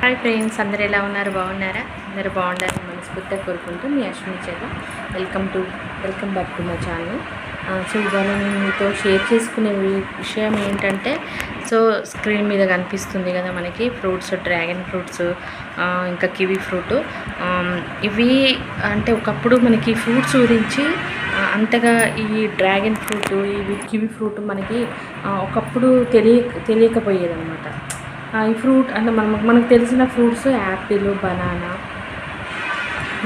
Hi friends అందరు ఎలా ఉన్నారు? బాగున్నారా? అందరూ బాగుండాలని మనస్ఫూర్తిగా కోరుకుంటూ మీ అశ్విని చేత welcome to welcome back to my channel so ఇవాళ నేను మీతో షేర్ చేసుకునే విషయం ఏంటంటే సో స్క్రీన్ మీద కనిపిస్తుంది కదా మనకి ఫ్రూట్స్ డ్రాగన్ ఫ్రూట్స్ ఇంకా కివీ ఫ్రూట్ ఇవి అంటే ఒకప్పుడు మనకి ఫ్రూట్స్ గురించి అంతగా ఈ డ్రాగన్ ఫ్రూట్ ఇవి కివీ ఫ్రూట్ మనకి ఒకప్పుడు తెలియ తెలియకపోయేదన్నమాట. ఈ ఫ్రూట్ అంటే మనం మనకు తెలిసిన ఫ్రూట్స్ యాపిల్ బనానా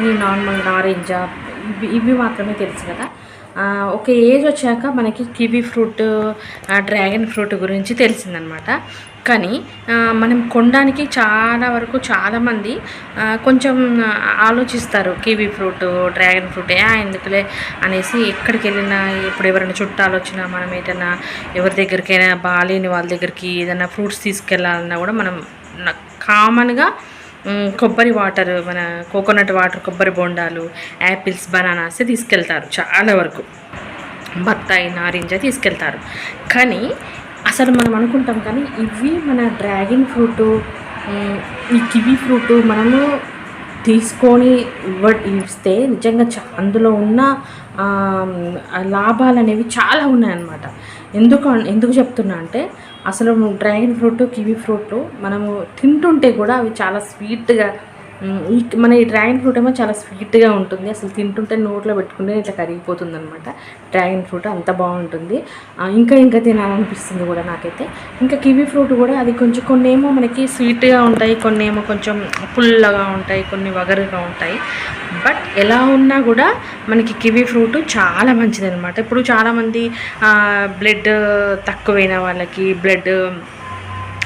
ఈ నార్మల్ నారింజ ఇవి ఇవి మాత్రమే తెలుసు కదా. ఒక ఏజ్ వచ్చాక మనకి కివీ ఫ్రూట్ డ్రాగన్ ఫ్రూట్ గురించి తెలిసిందనమాట. కానీ మనం కొనడానికి చాలా వరకు చాలామంది కొంచెం ఆలోచిస్తారు. కివీ ఫ్రూట్ డ్రాగన్ ఫ్రూట్ ఏ ఎందుకులే అనేసి ఎక్కడికి వెళ్ళినా ఇప్పుడు ఎవరైనా చుట్టాలు వచ్చినా మనం ఏదైనా ఎవరి దగ్గరికైనా బాగాలేని వాళ్ళ దగ్గరికి ఏదైనా ఫ్రూట్స్ తీసుకెళ్ళాలన్నా కూడా మనం కామన్గా కొబ్బరి వాటర్ మన కోకోనట్ వాటర్ కొబ్బరి బొండాలు యాపిల్స్ బనానాస్ తీసుకెళ్తారు చాలా వరకు. బత్తాయి నారింజ తీసుకెళ్తారు. కానీ అసలు మనం అనుకుంటాం కానీ ఇవి మన డ్రాగన్ ఫ్రూట్ ఈ కివీ ఫ్రూట్ మనము తీసుకొని ఇవ్వ ఇస్తే నిజంగా చా అందులో ఉన్న లాభాలు అనేవి చాలా ఉన్నాయన్నమాట. ఎందుకు అన్- ఎందుకు చెప్తున్నా అంటే అసలు డ్రాగన్ ఫ్రూట్ కివీ ఫ్రూట్ మనము తింటుంటే కూడా అవి చాలా స్వీట్గా ఈ మన ఈ డ్రాగన్ ఫ్రూట్ ఏమో చాలా స్వీట్గా ఉంటుంది. అసలు తింటుంటే నోట్లో పెట్టుకుంటే ఇట్లా కరిగిపోతుంది అనమాట డ్రాగన్ ఫ్రూట్ అంత బాగుంటుంది. ఇంకా ఇంకా తినాలనిపిస్తుంది కూడా నాకైతే. ఇంకా కివీ ఫ్రూట్ కూడా అది కొంచెం కొన్ని ఏమో మనకి స్వీట్గా ఉంటాయి కొన్ని ఏమో కొంచెం పుల్లగా ఉంటాయి కొన్ని వగరుగా ఉంటాయి. బట్ ఎలా ఉన్నా కూడా మనకి కివీ ఫ్రూట్ చాలా మంచిదనమాట ఇప్పుడు చాలామంది బ్లడ్ తక్కువైన వాళ్ళకి బ్లడ్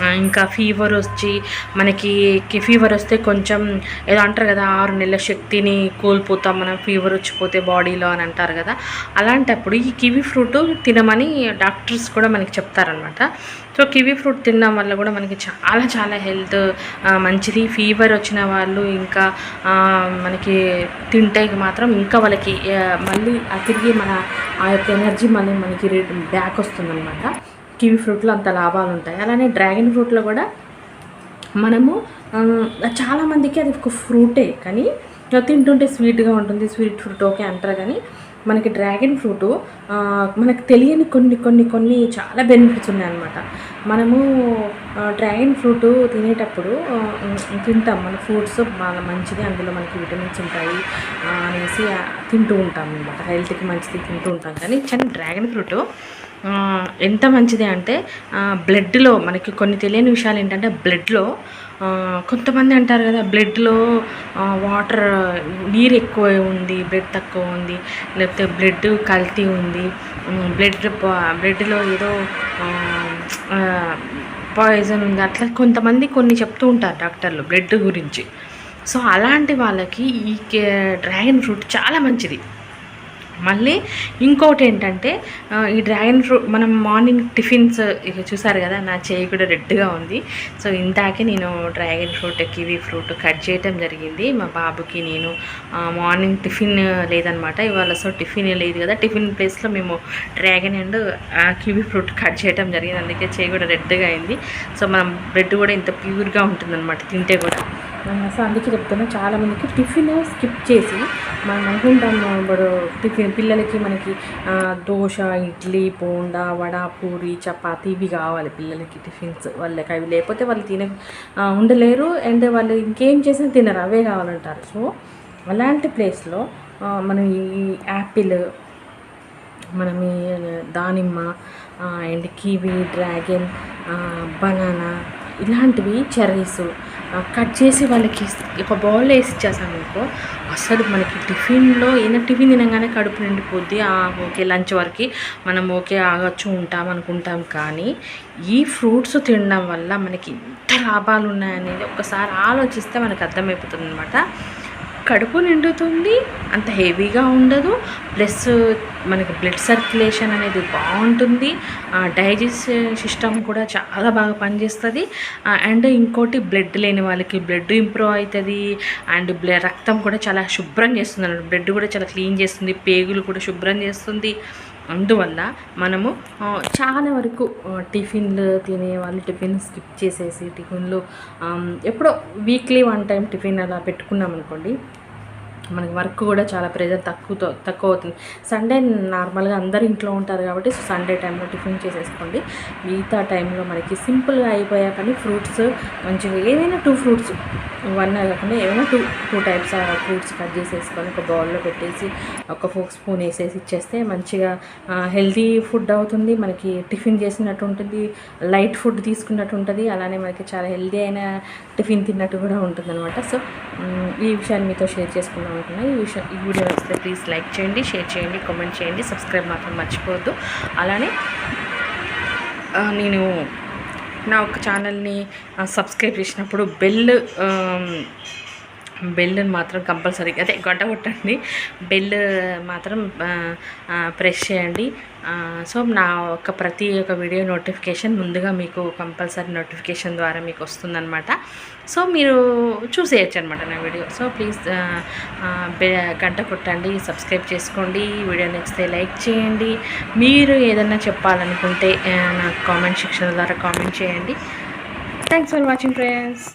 ఇంకా ఫీవర్ వచ్చి మనకి కి- ఫీవర్ వస్తే కొంచెం ఏదో అంటారు కదా ఆరు నెలల శక్తిని కోల్పోతాం మనం ఫీవర్ వచ్చిపోతే బాడీలో అని అంటారు కదా. అలాంటప్పుడు ఈ కివీ ఫ్రూట్ తినమని డాక్టర్స్ కూడా మనకి చెప్తారనమాట సో కివీ ఫ్రూట్ తినడం వల్ల కూడా మనకి చాలా చాలా హెల్త్ మంచిది. ఫీవర్ వచ్చిన వాళ్ళు ఇంకా మనకి తింటే మాత్రం ఇంకా వాళ్ళకి మళ్ళీ తిరిగి మన ఆ యొక్క ఎనర్జీ మళ్ళీ మనకి బ్యాక్ వస్తుందన్నమాట. కివీ ఫ్రూట్లో అంత లాభాలు ఉంటాయి. అలానే డ్రాగన్ ఫ్రూట్లో కూడా మనము చాలామందికి అది ఒక ఫ్రూటే కానీ తింటుంటే స్వీట్గా ఉంటుంది స్వీట్ ఫ్రూట్ ఓకే అంటారు కానీ మనకి డ్రాగన్ ఫ్రూట్ మనకు తెలియని కొన్ని కొన్ని కొన్ని చాలా బెనిఫిట్స్ ఉన్నాయన్నమాట. మనము డ్రాగన్ ఫ్రూట్ తినేటప్పుడు తింటాం. మన ఫ్రూట్స్ బాగా మంచిది అందులో మనకి విటమిన్స్ ఉంటాయి అనేసి తింటూ ఉంటాం అనమాట హెల్త్కి మంచిది తింటూ ఉంటాం కానీ కానీ డ్రాగన్ ఫ్రూట్ ఎంత మంచిది అంటే బ్లడ్లో మనకి కొన్ని తెలియని విషయాలు ఏంటంటే బ్లడ్లో కొంతమంది అంటారు కదా బ్లడ్లో వాటర్ నీరు ఎక్కువ ఉంది బ్లడ్ తక్కువ ఉంది లేకపోతే బ్లడ్ కల్తీ ఉంది బ్లడ్ బ్లడ్లో ఏదో పాయిజన్ ఉంది అట్లా కొంతమంది కొన్ని చెప్తూ ఉంటారు డాక్టర్లు బ్లడ్ గురించి. సో అలాంటి వాళ్ళకి ఈ డ్రాగన్ ఫ్రూట్ చాలా మంచిది. మళ్ళీ ఇంకొకటి ఏంటంటే ఈ డ్రాగన్ ఫ్రూట్ మనం మార్నింగ్ టిఫిన్స్ ఇక చూసారు కదా నా చేయి కూడా రెడ్గా ఉంది. సో ఇందాకే నేను dragon fruit kiwi fruit cut చేయటం జరిగింది. మా బాబుకి నేను మార్నింగ్ టిఫిన్ లేదనమాట. ఇవాళ సో టిఫిన్ లేదు కదా. టిఫిన్ ప్లేస్లో మేము dragon and kiwi fruit cut చేయటం జరిగింది. అందుకే చేయి కూడా రెడ్గా అయింది. సో మనం బ్రెడ్ కూడా ఇంత ప్యూర్గా ఉంటుందన్నమాట. తింటే కూడా. సో అందుకే చెప్తున్నా చాలామందికి టిఫిన్ స్కిప్ చేసి మనం అనుకుంటాం ఇప్పుడు టిఫిన్ పిల్లలకి మనకి దోశ ఇడ్లీ బోండా వడ పూరి చపాతీ ఇవి కావాలి పిల్లలకి టిఫిన్స్ వాళ్ళకి. అవి లేకపోతే వాళ్ళు తిన ఉండలేరు. అండ్ వాళ్ళు ఇంకేం చేసినా తినరు అవే కావాలంటారు. సో అలాంటి ప్లేస్లో మనం ఈ యాపిల్ మనం దానిమ్మ అండ్ కివీ డ్రాగన్ బనానా ఇలాంటివి చెర్రీస్ కట్ చేసి వాళ్ళకి ఒక బౌల్లో వేసి ఇచ్చేసాం అనుకో అసలు మనకి టిఫిన్లో ఏదైనా టిఫిన్ తినగానే కడుపు నిండిపోద్ది. ఓకే లంచ్ వరకు మనం ఓకే ఆగచ్చు ఉంటాం అనుకుంటాం. కానీ ఈ ఫ్రూట్స్ తినడం వల్ల మనకి ఎంత లాభాలు ఉన్నాయనేది ఒకసారి ఆలోచిస్తే మనకు అర్థమైపోతుంది అనమాట కడుపు నిండుతుంది అంత హెవీగా ఉండదు. ప్లస్ మనకి బ్లడ్ సర్క్యులేషన్ అనేది బాగుంటుంది. డైజెస్ట్ సిస్టమ్ కూడా చాలా బాగా పనిచేస్తుంది. అండ్ ఇంకోటి బ్లడ్ లేని వాళ్ళకి బ్లడ్ ఇంప్రూవ్ అవుతుంది. అండ్ రక్తం కూడా చాలా శుభ్రం చేస్తుంది అన్నమాట. బ్లడ్ కూడా చాలా క్లీన్ చేస్తుంది. పేగులు కూడా శుభ్రం చేస్తుంది. అందువల్ల మనము చాలా వరకు టిఫిన్లు తినే వాళ్ళు టిఫిన్ స్కిప్ చేసేసి టిఫిన్లు ఎప్పుడో వీక్లీ వన్ టైం టిఫిన్ అలా పెట్టుకున్నాం అనుకోండి మనకి వర్క్ కూడా చాలా ప్రెజర్ తక్కువతో తక్కువ అవుతుంది సండే నార్మల్గా అందరు ఇంట్లో ఉంటారు కాబట్టి సండే టైంలో టిఫిన్ చేసేసుకోండి. మిగతా టైంలో మనకి సింపుల్గా అయిపోయా పని ఫ్రూట్స్ మంచిగా ఏదైనా టూ ఫ్రూట్స్ వన్ కాకుండా ఏమైనా two two types fruits cut చేసేసుకొని ఒక బౌల్లో పెట్టేసి ఒక ఫోక్ స్పూన్ వేసేసి ఇచ్చేస్తే మంచిగా హెల్తీ ఫుడ్ అవుతుంది. మనకి టిఫిన్ చేసినట్టు ఉంటుంది లైట్ ఫుడ్ తీసుకున్నట్టు ఉంటుంది. అలానే మనకి చాలా హెల్తీ అయిన టిఫిన్ తిన్నట్టు కూడా ఉంటుంది అనమాట సో ఈ విషయాన్ని మీతో షేర్ చేసుకుందాం. అనుకున్నా ఈ విషయం ఈ వీడియో నచ్చితే ప్లీజ్ లైక్ చేయండి షేర్ చేయండి కామెంట్ చేయండి సబ్స్క్రైబ్ మాత్రం మర్చిపోవద్దు. అలానే నేను నా ఒక ఛానల్ని సబ్స్క్రైబ్ చేసినప్పుడు బెల్ బెల్ని మాత్రం కంపల్సరీగా అదే గంట కొట్టండి. బెల్ మాత్రం ప్రెస్ చేయండి. సో నా ఒక ప్రతి ఒక్క వీడియో నోటిఫికేషన్ ముందుగా మీకు కంపల్సరీ నోటిఫికేషన్ ద్వారా మీకు వస్తుందన్నమాట. సో మీరు చూసేయచ్చు అనమాట నా వీడియో. సో ప్లీజ్ గంట కొట్టండి సబ్స్క్రైబ్ చేసుకోండి. వీడియో నచ్చితే లైక్ చేయండి. మీరు ఏదైనా చెప్పాలనుకుంటే నాకు కామెంట్ సెక్షన్ ద్వారా కామెంట్ చేయండి. Thanks for watching friends.